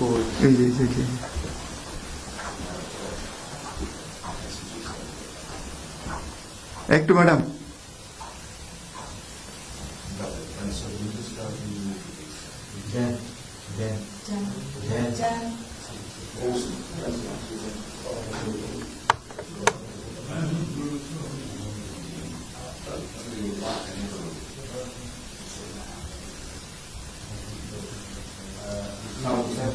কই এই যে এই যে, এই যে একটু ম্যাডাম জ্ঞান জ্ঞান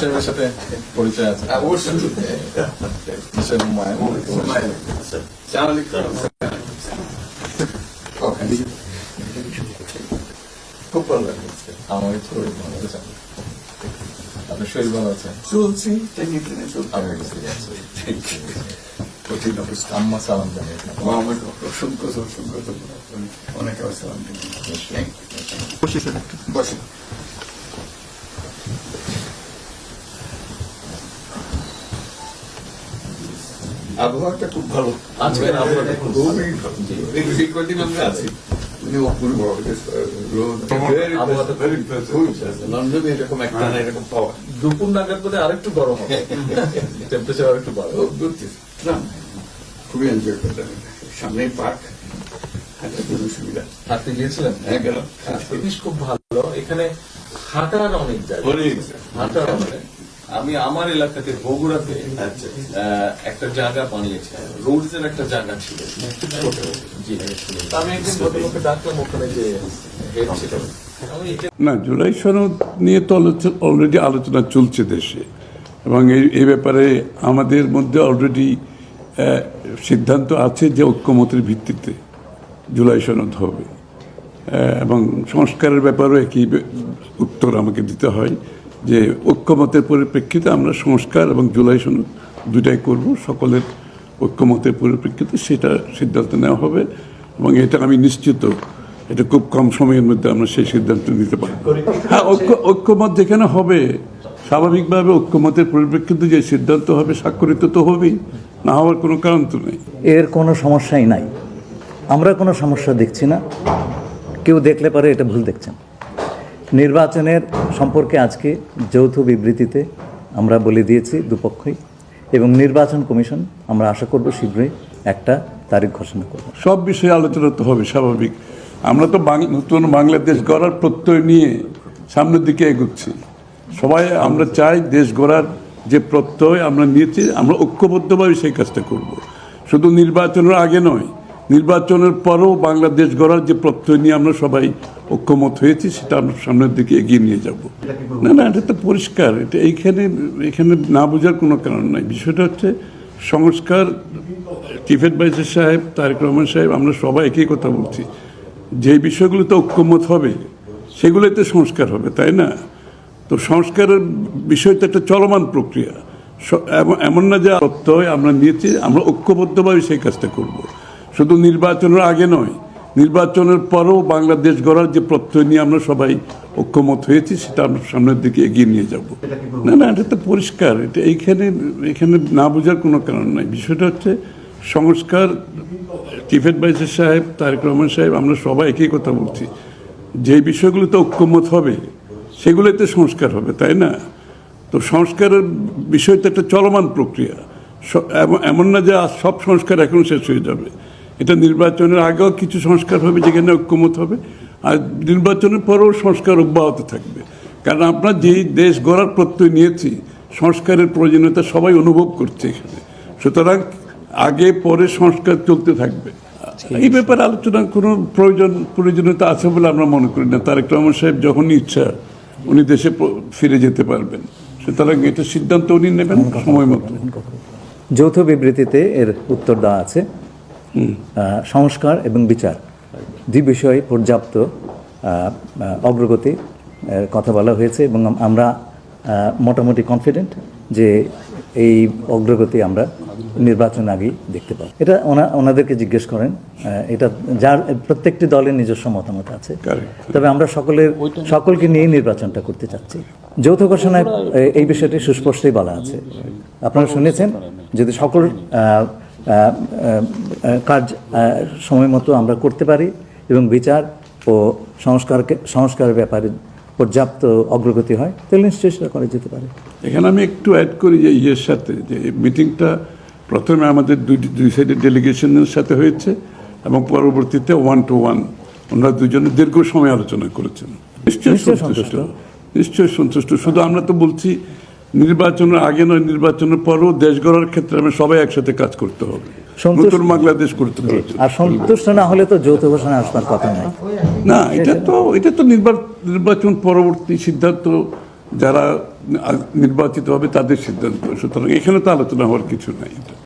সাহেবের সাথে পরিচয় আছে. খুব ভালো লাগে আমার একটু ভালো আছে আপনার শরীর ভালো আছে চলছি বুঝতে পারছি। আম্মা সালাম জানিয়ে আমার অসংখ্য অসংখ্য। অনেক স্যার একটু বসে আবহাওয়াটা খুব ভালো। আজকের আবহাওয়াটা খুব খুবই ভালো। এই কয়দিন আমরা আছি অপূর্ব আবহাওয়াটা লন্ডনে এরকম একটা না এরকম পাওয়া। দুপুর নাগাদ বোধ আরেকটু গরম হবে। টেম্পারেচার আরেকটু বাড়বে। খুবই এনজয় করতাম সামনেই পার্ক হাঁটতে গিয়েছিলেন? হ্যাঁ জিনিস খুব ভালো। এখানে হাঁটার অনেক জায়গা। হাঁটার অনেক। আমি আমার এলাকাতে বগুড়াতে একটা জায়গা বানিয়েছে। রোডস এর একটা জায়গা ছিল। আমি একদিন ভদ্রলোককে ডাকলাম ওখানে যে হেড ছিল। না জুলাই সনদ নিয়ে তো অলরেডি আলোচনা চলছে দেশে। এবং এই এই ব্যাপারে আমাদের মধ্যে অলরেডি সিদ্ধান্ত আছে যে ঐক্যমতের ভিত্তিতে জুলাই সনদ হবে। এবং সংস্কারের ব্যাপারেও একই উত্তর আমাকে দিতে হয়। যে ঐক্যমতের পরিপ্রেক্ষিতে আমরা সংস্কার এবং জুলাই সনদ দুটাই করব, সকলের ঐক্যমতের পরিপ্রেক্ষিতে সেটা সিদ্ধান্ত নেওয়া হবে এবং এটা আমি নিশ্চিত এটা খুব কম সময়ের মধ্যে আমরা সেই সিদ্ধান্ত নিতে পারব। হ্যাঁ ঐক্য, ঐক্যমত যেখানে হবে, স্বাভাবিকভাবে ঐক্যমতের পরিপ্রেক্ষিতে যে সিদ্ধান্ত হবে, স্বাক্ষরিত তো হবেই, না হওয়ার কোনো কারণ তো নেই। এর কোনো সমস্যাই নাই। আমরা কোনো সমস্যা দেখছি না। কেউ দেখলে পারে এটা ভুল দেখছেন। নির্বাচনের সম্পর্কে আজকে যৌথ বিবৃতিতে আমরা বলে দিয়েছি দুপক্ষই এবং নির্বাচন কমিশন আমরা আশা করব শীঘ্রই একটা তারিখ ঘোষণা করব। সব বিষয়ে আলোচনা তো হবে, স্বাভাবিক। আমরা তো নতুন বাংলাদেশ গড়ার প্রত্যয় নিয়ে সামনের দিকে এগোচ্ছি। সবাই, আমরা চাই দেশ গড়ার যে প্রত্যয় আমরা নিয়েছি, আমরা ঐক্যবদ্ধভাবে সেই কাজটা করব। শুধু নির্বাচনের আগে নয় নির্বাচনের পরেও বাংলাদেশ গড়ার যে প্রত্যয় নিয়ে আমরা সবাই ঐক্যমত হয়েছি, সেটা আমরা সামনের দিকে এগিয়ে নিয়ে যাব। না না, এটা তো পরিষ্কার। এটা এইখানে, এখানে না বোঝার কোনো কারণ নাই। বিষয়টা হচ্ছে সংস্কার, চিফ অ্যাডভাইজার সাহেব, তারেক রহমান সাহেব, আমরা সবাই একই কথা বলছি। যে বিষয়গুলোতে ঐক্যমত হবে সেগুলোতে সংস্কার হবে, তাই না? তো সংস্কারের বিষয়টা একটা চলমান প্রক্রিয়া। এমন না যে প্রত্যয় আমরা নিয়েছি, আমরা ঐক্যবদ্ধভাবে সেই কাজটা করব। শুধু নির্বাচনের আগে নয় নির্বাচনের পরও বাংলাদেশ গড়ার যে প্রত্যয় নিয়ে আমরা সবাই ঐক্যমত হয়েছি সেটা আমরা সামনের দিকে এগিয়ে নিয়ে যাব। না না এটা তো পরিষ্কার। এটা এইখানে এখানে না বোঝার কোনো কারণ নাই। বিষয়টা হচ্ছে সংস্কার চিফ অ্যাডভাইজার সাহেব তারেক রহমান সাহেব আমরা সবাই একই কথা বলছি। যে বিষয়গুলোতে ঐক্যমত হবে সেগুলোতে সংস্কার হবে তাই না? তো সংস্কারের বিষয়টা একটা চলমান প্রক্রিয়া। এমন- এমন না যে সব সংস্কার এখন শেষ হয়ে যাবে। এটা নির্বাচনের আগেও কিছু সংস্কার হবে যেখানে ঐক্যমত হবে আর নির্বাচনের পরেও সংস্কার অব্যাহত থাকবে। কারণ আমরা যেই দেশ গড়ার প্রত্যয় নিয়েছি সংস্কারের প্রয়োজনীয়তা সবাই অনুভব করছে এখানে। সুতরাং আগে পরে সংস্কার চলতে থাকবে। এই ব্যাপারে আলোচনার কোনো প্রয়োজন প্রয়োজনীয়তা আছে বলে আমরা মনে করি না। তারেক রহমান সাহেব যখনই ইচ্ছা উনি দেশে ফিরে যেতে পারবেন। সুতরাং এটা সিদ্ধান্ত উনি নেবেন সময় মতো। যৌথ বিবৃতিতে এর উত্তর দেওয়া আছে। সংস্কার এবং বিচার। দুই বিষয়ে পর্যাপ্ত অগ্রগতি কথা বলা হয়েছে এবং আমরা মোটামুটি কনফিডেন্ট যে এই অগ্রগতি আমরা নির্বাচন আগেই দেখতে পাবো। এটা ওনা ওনাদেরকে জিজ্ঞেস করেন এটা যার প্রত্যেকটি দলের নিজস্ব মতামত আছে। তবে আমরা সকলের সকলকে নিয়ে নির্বাচনটা করতে চাচ্ছি। যৌথ ঘোষণায় এই বিষয়টি সুস্পষ্টই বলা আছে। আপনারা শুনেছেন যদি সকল কাজ সময় মতো আমরা করতে পারি এবং বিচার ও সংস্কারকে সংস্কারের ব্যাপারে পর্যাপ্ত অগ্রগতি হয় তাহলে নিশ্চয়ই সেটা করা যেতে পারে। এখানে আমি একটু অ্যাড করি যে ইয়ের সাথে যে মিটিংটা প্রথমে আমাদের দুই দুই সাইডের ডেলিগেশনের সাথে হয়েছে এবং পরবর্তীতে ওয়ান টু ওয়ান ওনারা দুজনে দীর্ঘ সময় আলোচনা করেছেন নিশ্চয়ই সন্তুষ্ট। নিশ্চয়ই সন্তুষ্ট। শুধু আমরা তো বলছি নির্বাচনের আগে নয় নির্বাচনের পরও দেশ গড়ার ক্ষেত্রে আমি সবাই একসাথে কাজ করতে হবে। নতুন বাংলাদেশ করতে হবে। আর সন্তুষ্ট না হলে তো যৌথ ঘোষণা আসবার কথা নয়। না এটা তো এটা তো নির্বা- নির্বাচন পরবর্তী সিদ্ধান্ত যারা নির্বাচিত হবে তাদের সিদ্ধান্ত। সুতরাং এখানে তো আলোচনা হওয়ার কিছু নাই।